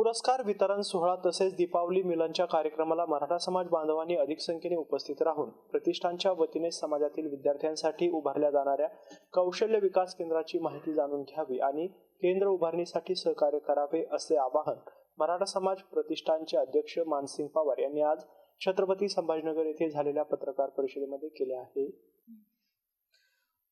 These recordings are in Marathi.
पुरस्कार वितरण सोहळा तसेच दीपावली मिलनच्या कार्यक्रमाला मराठा समाज बांधवांनी अधिक संख्येने उपस्थित राहून प्रतिष्ठानच्या वतीने समाजातील विद्यार्थ्यांसाठी उभारल्या जाणाऱ्या कौशल्य विकास केंद्राची माहिती जाणून घ्यावी आणि केंद्र उभारणीसाठी सहकार्य करावे असे आवाहन मराठा समाज प्रतिष्ठानचे अध्यक्ष मानसिंग पवार यांनी आज छत्रपती संभाजीनगर येथे झालेल्या पत्रकार परिषदेमध्ये केले आहे.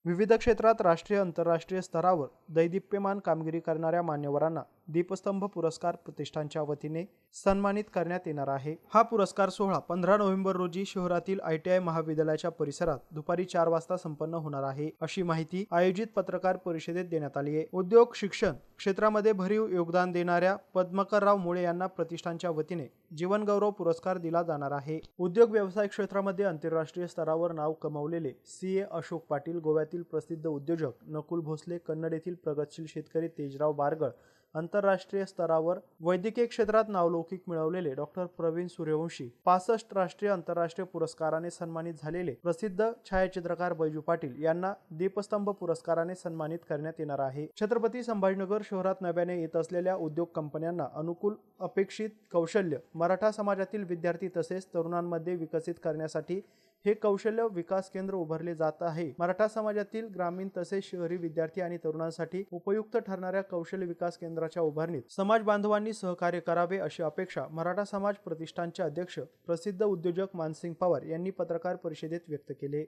विविध क्षेत्रात राष्ट्रीय आंतरराष्ट्रीय स्तरावर दैदिप्यमान कामगिरी करणाऱ्या मान्यवरांना दीपस्तंभ पुरस्कार प्रतिष्ठानच्या वतीने सन्मानित करण्यात येणार आहे. हा पुरस्कार सोहळा पंधरा नोव्हेंबर रोजी शहरातील आय टी आय महाविद्यालयाच्या परिसरात दुपारी चार वाजता संपन्न होणार आहे. अशी माहिती आयोजित पत्रकार परिषदेत देण्यात आली आहे. उद्योग शिक्षण क्षेत्रामध्ये भरीव योगदान देणाऱ्या पद्मकरराव मुळे यांना प्रतिष्ठानच्या वतीने जीवनगौरव पुरस्कार दिला जाणार आहे. उद्योग व्यवसाय क्षेत्रामध्ये आंतरराष्ट्रीय स्तरावर नाव कमवलेले सी ए अशोक पाटील गोव्यातील प्रसिद्ध उद्योजक नकुल भोसले कन्नड येथील प्रगतशील शेतकरी तेजराव बारगळ आंतरराष्ट्रीय स्तरावर वैद्यकीय क्षेत्रात नावलौकिक मिळवलेले डॉक्टर प्रवीण सूर्यवंशी पासष्ट राष्ट्रीय आंतरराष्ट्रीय पुरस्काराने सन्मानित झालेले प्रसिद्ध छायाचित्रकार बैजू पाटील यांना दीपस्तंभ पुरस्काराने सन्मानित करण्यात येणार आहे. छत्रपती संभाजीनगर शहरात नव्याने येत असलेल्या उद्योग कंपन्यांना अनुकूल अपेक्षित कौशल्य मराठा समाजातील विद्यार्थी तसेच तरुणांमध्ये विकसित करण्यासाठी हे कौशल्य विकास केंद्र उभारले जात आहे. मराठा समाजातील ग्रामीण तसेच शहरी विद्यार्थी आणि तरुणांसाठी उपयुक्त ठरणाऱ्या कौशल्य विकास केंद्राच्या उभारणीत समाज बांधवांनी सहकार्य करावे अशी अपेक्षा मराठा समाज प्रतिष्ठानचे अध्यक्ष प्रसिद्ध उद्योजक मानसिंग पवार यांनी पत्रकार परिषदेत व्यक्त केले.